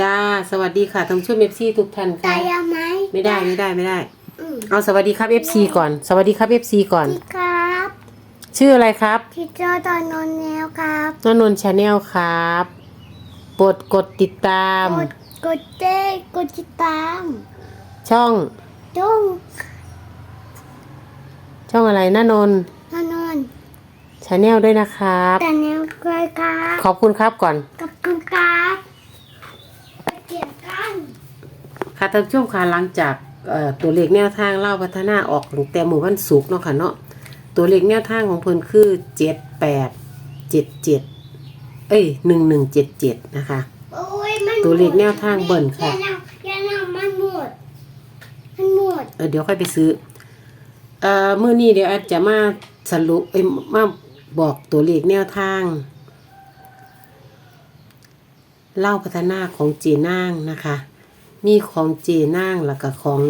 จ้า สวัสดีค่ะท่านผู้ชมเอฟซีทุกท่านตาค่ะยาไหมไม่ได้ไม่ได้ไม่ได้ อืมเอาสวัสดีครับเอฟซีก่อน สวัสดีครับเอฟซีก่อน พี่ครับชื่ออะไรครับที่เจอตอนนอนแล้วครับนนนชาแนลครับโปรดกดติดตาม กดกดเต้กดติดตามช่องจุ้งช่ช่องอะไรนนนนอนนอนชาแนลด้วยนะครับ แต่แนวกลอยครับ ขอบคุณครับก่อน กับคุณครับไปเกี่ยวกัน ค่ะท่านผู้ชมค่ะหลังจากเอ่อตัวเลขแนวทางเล่าพัฒนาออกตั้งแต่หมู่วันศุกร์เนาะค่ะเนาะตัวเลขแนวทางของเพิ่นคือเจ็ดแปดเจ็ดเจ็ดเอ้ยหนึ่งหนึ่งเจ็ดเจ็ดนะคะโอ้ยมันตัวเลขแนวทางเบิ่นค่ะอย่านั่งอย่านั่งมันหมดมันหมดเออเดี๋ยวค่อยไปซื้อเอ่อมื้อนี้เดี๋ยวอาจจะมาสรุปเอ้ยมาบอกตัวเลขแนวทาง เล่าพัฒนาของเจนางนะคะ มีของเจนางแล้วก็ของ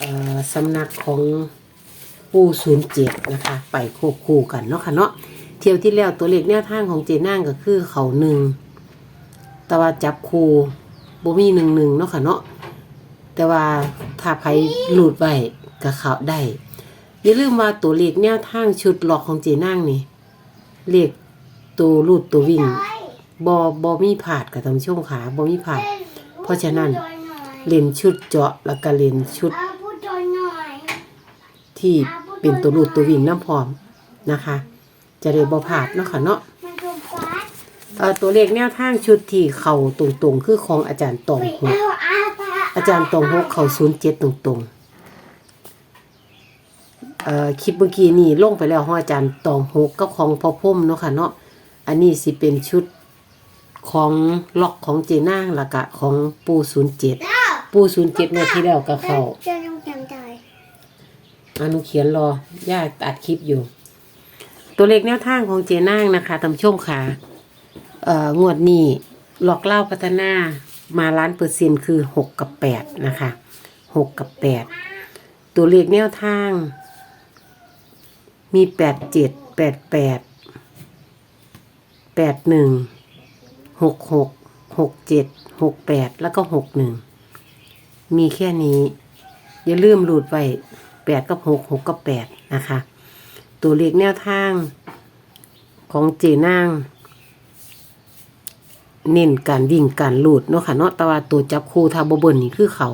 ออสำนักของปูศูนย์เจ็ดนะคะ ไปควบคู่กันเนาะค่ะเนาะเที่ยวที่แล้วตัวเลขแนวทางของเจนางก็คือเขาหนึ่งแต่ว่าจับคู่บ่มีหนึ่งหนึ่งเนาะค่ะเนาะแต่ว่าถ้าไผหลุดไปก็เขาได้อย่าลืมว่าตัวเลขแนวทางชุดหลอกของเจนางนี่เลขตัวรูดตัววิ่งบอบอมีผาดกับทำช่วงขาบอมีผาด เพราะฉะนั้นเล่นชุดเจาะแล้วก็เล่นชุดเอาพูดหน่อยที่เป็นตัวรูดตัววิ่งน้ำพร้อมนะคะ จะได้บ่ผาดเนาะค่ะเนาะมันถูกกัดเอ่อตัวเลขแนวทางชุดที่เข่าตรงๆ คือของอาจารย์ตองไปหกเอาอาปะอาจารย์ตองหกเข่าศูนย์เจ็ดตรงๆเอ่อคลิปเมื่อกี้นี่ลงไปแล้วของอาจารย์ตองหกกับของพ่อพุ่มเนาะค่ะเนาะอันนี้สิเป็นชุด ของล็อกของเจนางแล้วก็ของปูศูนย์เจ็ดปูศูนย์เจ็ดเมื่อที่แล้วก็เขาจะต้องจำใจอนุเขียนรอย่าอัดคลิปอยู่ ตัวเลขแนวทางของเจนางนะคะท่านผู้ชมค่ะเอ่องวดนี้หลอกเล่าพัฒนามาล้านเปอร์เซ็นต์คือหกกับแปดนะคะหกกับแปดตัวเลขแนวทาง มีแปดเจ็ดแปดแปดแปดหนึ่ง หกหกหกเจ็ดหกแปดแล้วก็หกหนึ่งมีแค่นี้ อย่าลืมหลุดไว้แปดกับหกหกกับแปดนะคะ ตัวเลขแนวทางของเจนางเน้นการวิ่งการหลุดเนาะค่ะเนาะแต่ว่าตัวจับคู่ทาบเบิลนี่คือเขา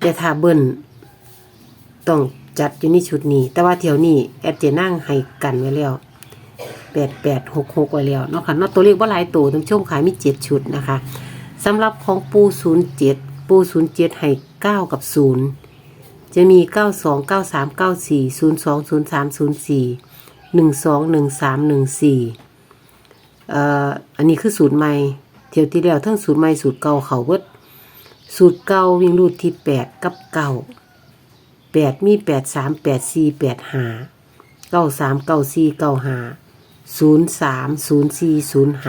แต่ทาเบิลต้องจัดอยู่ในชุดนี้ แต่ว่าเที่ยวนี้แอดเจนางให้กันไว้แล้ว แปดแปดหกหกไว้แล้วเนาะค่ะเนาะตัวเลขว่าหลายตัวทั้งช่วงขายมีเจ็ดชุดนะคะสำหรับของปูศูนย์เจ็ดปูศูนย์เจ็ดให้เก้ากับศูนย์จะมี 92 93 94 02 03 04 12 13 14เอ่ออันนี้คือสูตรใหม่เที่ยวที่แล้วทั้งสูตรใหม่สูตรเก่าเขาเบิดสูตรเก่าวิ่งรูดที่ 8 กับเก่า8มี 8 3 8 4 8 5 9 3 9 4 9 5 0 3 0 4 0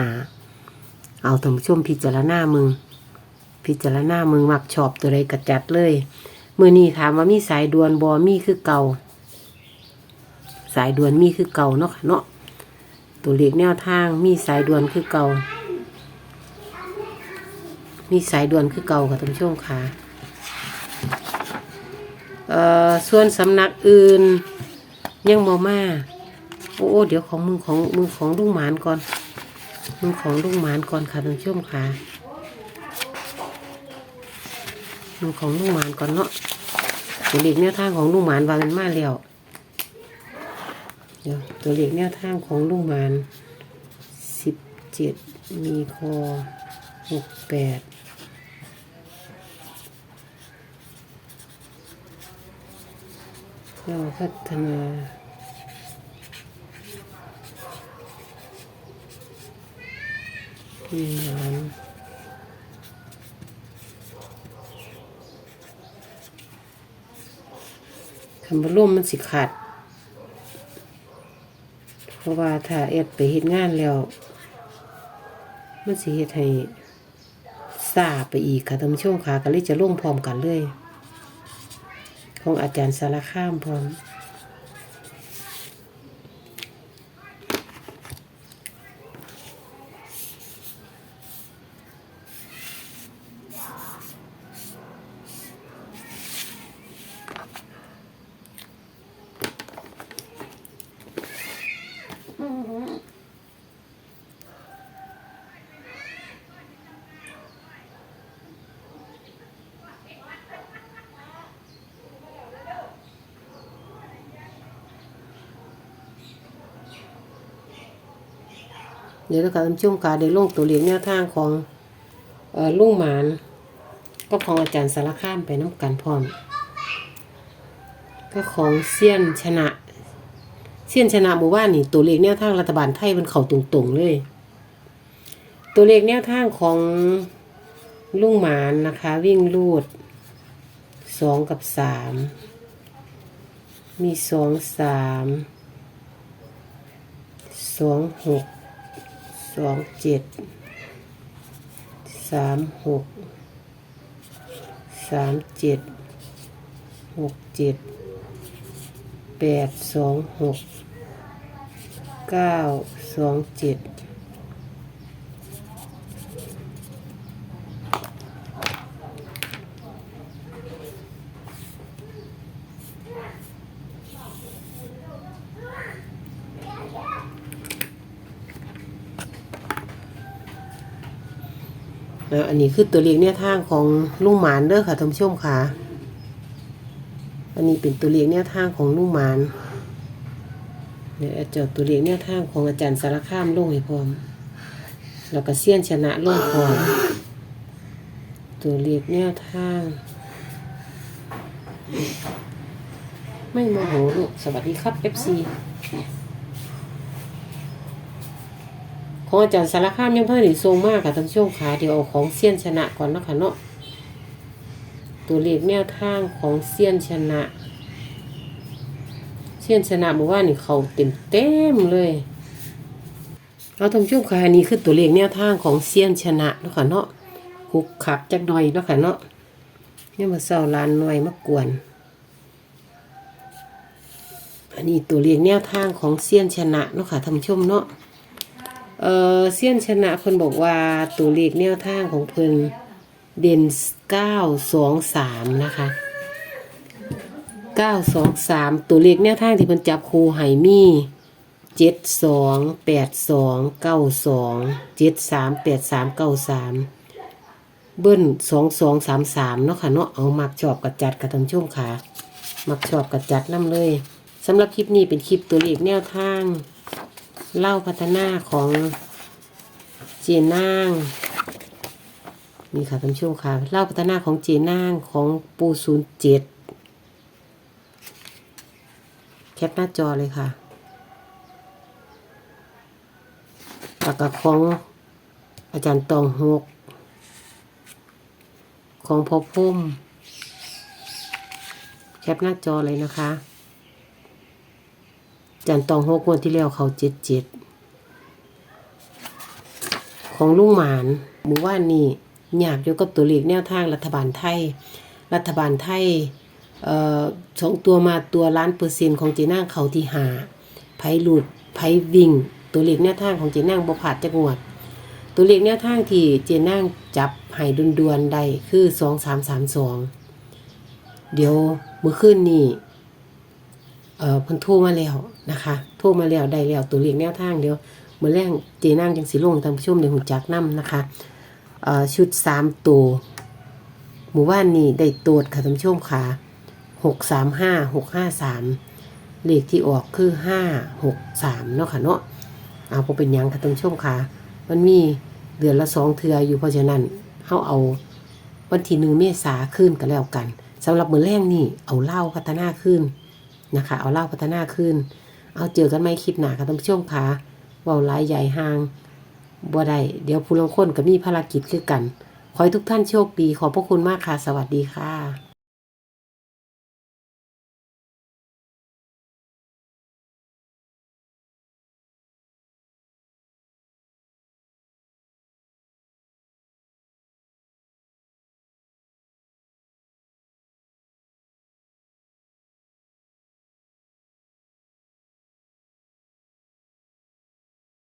5เอาท่านผู้ชมพิจารณามึง พิจารณามึงมักชอบตัวใดกระจัดเลยเมื่อนี้ถามว่ามีสายด่วนบอมีคือเก่า สายด่วนมีคือเก่าเนาะเนาะตัวเลขแนวทางมีสายด่วนคือเก่า มีสายด่วนคือเก่าค่ะท่านผู้ชมค่ะเอ่อส่วนสำนักอื่นยังบ่มา โอ้โอ้เดี๋ยวของมึงของมึงของลุงหมานก่อนมึงของลุงหมานก่อนค่ะท่านผู้ชมค่ะดูของลุงหมานก่อนเนาะตัวเลขแนวทางของลุงหมานวางกันมาแล้วเดี๋ยวตัวเลขแนวทางของลุงหมานสิบเจ็ดมีคอหกแปดเราพัฒนา ที่หมานคำว่าล่มมันสิขาด เพราะว่าถ้าเอ็ดไปเฮ็ดงานแล้ว มันสิเฮ็ดให้ซาไปอีกค่ะท่านผู้ชมค่ะก็เลยจะล่มพร้อมกันเลย ของอาจารย์สารข้ามพร้อม ดี๋ยวนะคะท่านผู้ชมค่ะได้ลงตัวเลขแนวทางของเอ่อลุงหมานก็ของอาจารย์สารคามไปน้ำกันพร้อม ก็ของเซียนชนะเซียนชนะหมู่บ้านนี่ตัวเลขแนวทางรัฐบาลไทยมันเข้าตรงๆเลย ตัวเลขแนวทางของลุงหมานนะคะ วิ่งลูดสองกับสามมีสองสามสองหก สองเจ็ดสามหกสามเจ็ดหกเจ็ดแปดสองหกเก้าสองเจ็ด อันนี้คือตัวเลขเนี่ยทางของลุงหมานเด้อค่ะท่านผู้ชมค่ะ อันนี้เป็นตัวเลขเนี่ยทางของลุงหมานเดี๋ยวจอาตัวเลขเนี่ยทางของอาจารย์สารคามลงให้พร้อมแล้วก็เสี้ยนชนะลงพร้อมตัวเลขเนี่ยทาง ไม่โมโหลูกสวัสดีครับ FC ของอาจารย์สารคามยังเพิ่งได้ทรงมากค่ะท่านผู้ชมค่ะเดี๋ยวเอาของเซียนชนะก่อนนะคะเนาะตัวเลขแนวทางของเซียนชนะ เซียนชนะบอกว่านี่เขาเต็มเต็มเลยเอาท่านผู้ชมค่ะนนี้คือตัวเลขแนวทางของเซียนชนะเนาะค่ะเนาะคุกขักจักหน่อยเนาะค่ะเนาะเนี่ยมาเศร้าลานหน่อยมากวนอันนี้ตัวเลขแนวทางของเซียนชนะเนาะค่ะท่านชมเนาะ เออเซียนชนะเพิ่นบอกว่าตัวเลขแนวทางของเพิ่นเด่นเก้าสองสามนะคะเก้าสองสามตัวเลขแนวทางที่เพิ่นจับคูไห่มี่เจ็ดสองแปดสองเก้าสองเจ็ดสามแปดสามเก้าสามเบิ้ลสองสองสามสามเนาะค่ะเนาะเอามักชอบกับจัดกับท่านผู้ชมค่ะมักชอบกับจัดน้ำเลยสำหรับคลิปนี้เป็นคลิปตัวเลขแนวทาง เล่าพัฒนาของเจนางนี่ค่ะท่านผู้ชมค่ะเล่าพัฒนาของเจนางของปูศูนย์เจ็ดแคปหน้าจอเลยค่ะแล้วก็ของอาจารย์ตองหก ของพอพุ่มแคปหน้าจอเลยนะคะ จันตองหกงวดที่แล้วเขาเจ็ดเจ็ดของลุงหมานหมู่ว่านนี่อยากอยู่กับตัวเลขแนวทางรัฐบาลไทย รัฐบาลไทยเอ่อสองตัวมาตัวล้านเปอร์เซ็นต์ของเจน่างเขาที่หาไพ่หลุดไพ่วิ่ง ตัวเลขแนวทางของเจน่างบ่ผาดจักงวด ตัวเลขแนวทางที่เจน่างจับให้ดุนดวนๆได้คือสองสามสามสองเดี๋ยวเมื่อคืนนี้ เอ่อเพิ่นโทรมาแล้วนะคะ โทรมาแล้วได้แล้วตัวเลขแนวทางเดียวมื้อแรงเจนางจังสิลงท่านผู้ชมได้ฮู้จักนํนะคะเอ่อชุด3ตัวหมู่บ้านนี้ได้โตดค่ะท่านผู้ชมค่ะ635 653เลขที่ออกคือ563เนาะค่ะเนาะเอาบ่เป็นยังค่ะท่านผู้ชมค่ะมันมีเดือนละสองเทืออยู่เพราะฉะนั้นเฮาเอาวันที่หนึ่งเมษาขึ้นก็แล้วกันสำหรับมือแรงนี่เอาเล้าพัฒนาขึ้น นะคะ เอาเล่าพัฒนาขึ้น เอาเจอกันไหมคลิปหนาค่ะท่านผู้ชมค่ะเว่าหลายใหญ่ห่างบ่ได้เดี๋ยวผู้ลงคนก็มีภารกิจคือกัน ขอให้ทุกท่านโชคดี ขอบพระคุณมากค่ะ สวัสดีค่ะ